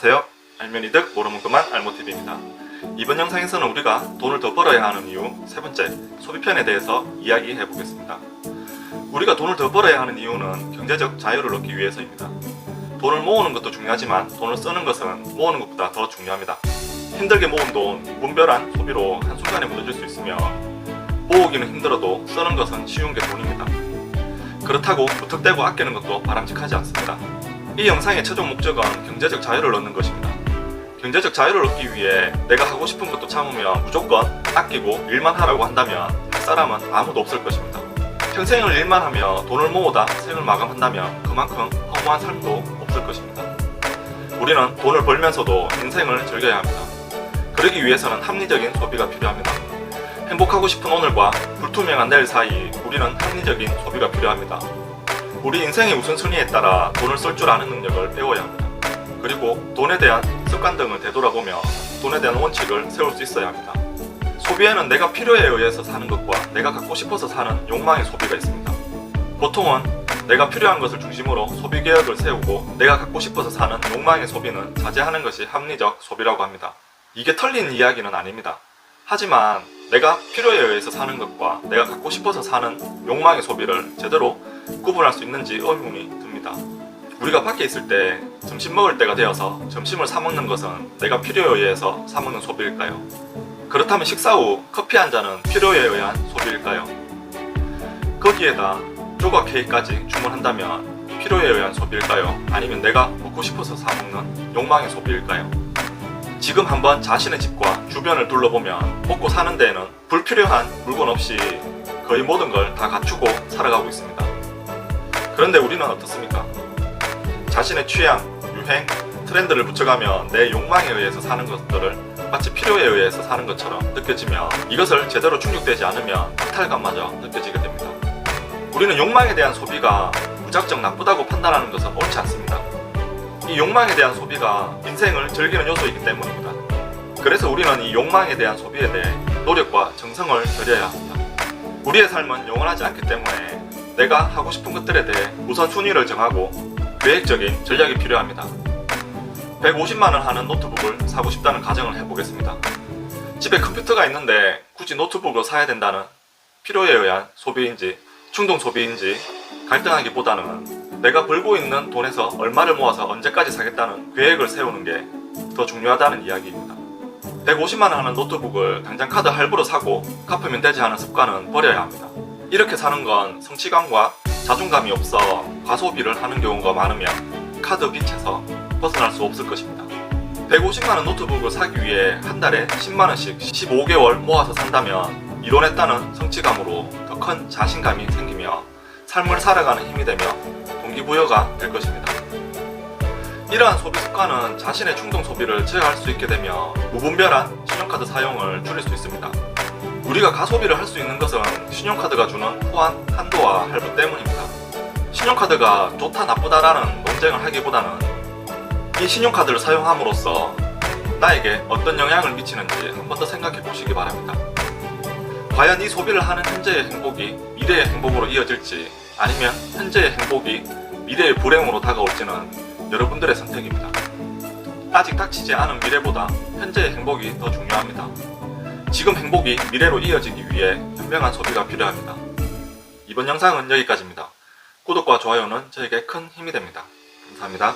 안녕하세요. 알면 이득 모르면 그만 알모TV입니다. 이번 영상에서는 우리가 돈을 더 벌어야 하는 이유 세 번째 소비편에 대해서 이야기해 보겠습니다. 우리가 돈을 더 벌어야 하는 이유는 경제적 자유를 얻기 위해서입니다. 돈을 모으는 것도 중요하지만 돈을 쓰는 것은 모으는 것보다 더 중요합니다. 힘들게 모은 돈, 무분별한 소비로 한순간에 무너질 수 있으며 모으기는 힘들어도 쓰는 것은 쉬운 게 돈입니다. 그렇다고 무턱대고 아끼는 것도 바람직하지 않습니다. 이 영상의 최종 목적은 경제적 자유를 얻는 것입니다. 경제적 자유를 얻기 위해 내가 하고 싶은 것도 참으며 무조건 아끼고 일만 하라고 한다면 할 사람은 아무도 없을 것입니다. 평생을 일만 하며 돈을 모으다 생을 마감한다면 그만큼 허무한 삶도 없을 것입니다. 우리는 돈을 벌면서도 인생을 즐겨야 합니다. 그러기 위해서는 합리적인 소비가 필요합니다. 행복하고 싶은 오늘과 불투명한 내일 사이 우리는 합리적인 소비가 필요합니다. 우리 인생의 우선순위에 따라 돈을 쓸 줄 아는 능력을 배워야 합니다. 그리고 돈에 대한 습관 등을 되돌아보며 돈에 대한 원칙을 세울 수 있어야 합니다. 소비에는 내가 필요에 의해서 사는 것과 내가 갖고 싶어서 사는 욕망의 소비가 있습니다. 보통은 내가 필요한 것을 중심으로 소비 계획을 세우고 내가 갖고 싶어서 사는 욕망의 소비는 자제하는 것이 합리적 소비라고 합니다. 이게 털린 이야기는 아닙니다. 하지만 내가 필요에 의해서 사는 것과 내가 갖고 싶어서 사는 욕망의 소비를 제대로 구분할 수 있는지 의문이 듭니다. 우리가 밖에 있을 때 점심 먹을 때가 되어서 점심을 사 먹는 것은 내가 필요에 의해서 사 먹는 소비일까요? 그렇다면 식사 후 커피 한 잔은 필요에 의한 소비일까요? 거기에다 조각 케이크까지 주문한다면 필요에 의한 소비일까요? 아니면 내가 먹고 싶어서 사 먹는 욕망의 소비일까요? 지금 한번 자신의 집과 주변을 둘러보면 먹고 사는 데에는 불필요한 물건 없이 거의 모든 걸 다 갖추고 살아가고 있습니다. 그런데 우리는 어떻습니까? 자신의 취향, 유행, 트렌드를 붙여가며 내 욕망에 의해서 사는 것들을 마치 필요에 의해서 사는 것처럼 느껴지며 이것을 제대로 충족되지 않으면 박탈감마저 느껴지게 됩니다. 우리는 욕망에 대한 소비가 무작정 나쁘다고 판단하는 것은 옳지 않습니다. 이 욕망에 대한 소비가 인생을 즐기는 요소이기 때문입니다. 그래서 우리는 이 욕망에 대한 소비에 대해 노력과 정성을 들여야 합니다. 우리의 삶은 영원하지 않기 때문에 내가 하고 싶은 것들에 대해 우선순위를 정하고 계획적인 전략이 필요합니다. 150만원 하는 노트북을 사고 싶다는 가정을 해보겠습니다. 집에 컴퓨터가 있는데 굳이 노트북을 사야 된다는 필요에 의한 소비인지 충동 소비인지 갈등하기보다는 내가 벌고 있는 돈에서 얼마를 모아서 언제까지 사겠다는 계획을 세우는 게 더 중요하다는 이야기입니다. 150만원 하는 노트북을 당장 카드 할부로 사고 갚으면 되지 하는 습관은 버려야 합니다. 이렇게 사는 건 성취감과 자존감이 없어 과소비를 하는 경우가 많으면 카드 빚에서 벗어날 수 없을 것입니다. 150만원 노트북을 사기 위해 한 달에 10만원씩 15개월 모아서 산다면 이뤄냈다는 성취감으로 더 큰 자신감이 생기며 삶을 살아가는 힘이 되며 동기부여가 될 것입니다. 이러한 소비 습관은 자신의 충동 소비를 제어할 수 있게 되며 무분별한 신용카드 사용을 줄일 수 있습니다. 우리가 가소비를 할 수 있는 것은 신용카드가 주는 호환 한도와 할부 때문입니다. 신용카드가 좋다 나쁘다라는 논쟁을 하기보다는 이 신용카드를 사용함으로써 나에게 어떤 영향을 미치는지 한 번 더 생각해 보시기 바랍니다. 과연 이 소비를 하는 현재의 행복이 미래의 행복으로 이어질지 아니면 현재의 행복이 미래의 불행으로 다가올지는 여러분들의 선택입니다. 아직 닥치지 않은 미래보다 현재의 행복이 더 중요합니다. 지금 행복이 미래로 이어지기 위해 현명한 소비가 필요합니다. 이번 영상은 여기까지입니다. 구독과 좋아요는 저에게 큰 힘이 됩니다. 감사합니다.